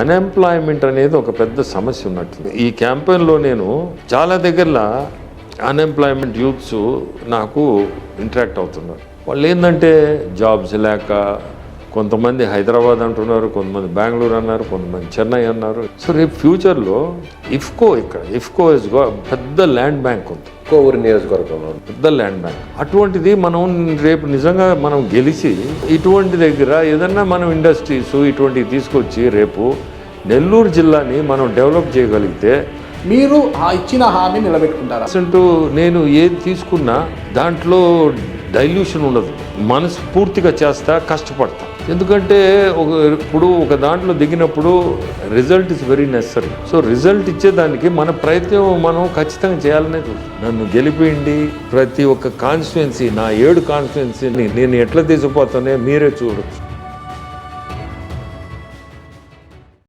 Unemployment అనేది ఒక పెద్ద సమస్య ఉన్నట్టుంది. ఈ క్యాంపెయిన్లో నేను చాలా దగ్గరలో అన్ఎంప్లాయ్మెంట్ యూత్స్ నాకు ఇంటరాక్ట్ అవుతున్నారు. వాళ్ళు ఏంటంటే జాబ్స్ లేక కొంతమంది హైదరాబాద్ అంటున్నారు కొంతమంది బెంగళూరు అన్నారు కొంతమంది చెన్నై అన్నారు. సో రేపు ఫ్యూచర్లో ఇఫ్కో ఇక్కడ ఇఫ్కో ఇస్ పెద్ద ల్యాండ్ బ్యాంక్ ఉంది. కోవూరు నియోజకవర్గంలో పెద్ద ల్యాండ్ బ్యాంక్. అటువంటిది మనం రేపు నిజంగా మనం గెలిచి ఇటువంటి దగ్గర ఏదన్నా మనం ఇండస్ట్రీస్ ఇటువంటివి తీసుకొచ్చి రేపు నెల్లూరు జిల్లాని మనం డెవలప్ చేయగలిగితే మీరు ఆ ఇచ్చిన హామీ నిలబెట్టుకుంటారా? నేను ఏది తీసుకున్నా దాంట్లో డైల్యూషన్ ఉండదు. మనసు పూర్తిగా చేస్తా కష్టపడతా. ఎందుకంటే ఒక ఇప్పుడు ఒక దాంట్లో దిగినప్పుడు result is very necessary. So result ఇచ్చేదానికి మన ప్రయత్నం మనం ఖచ్చితంగా చేయాలనే చూస్తాం. నన్ను గెలిపిండి ప్రతి ఒక్క కాన్స్టిట్యున్సీ నా ఏడు కాన్స్టిట్యున్సీని నేను ఎట్లా తీసుకుపోతానే మీరే చూడొచ్చు.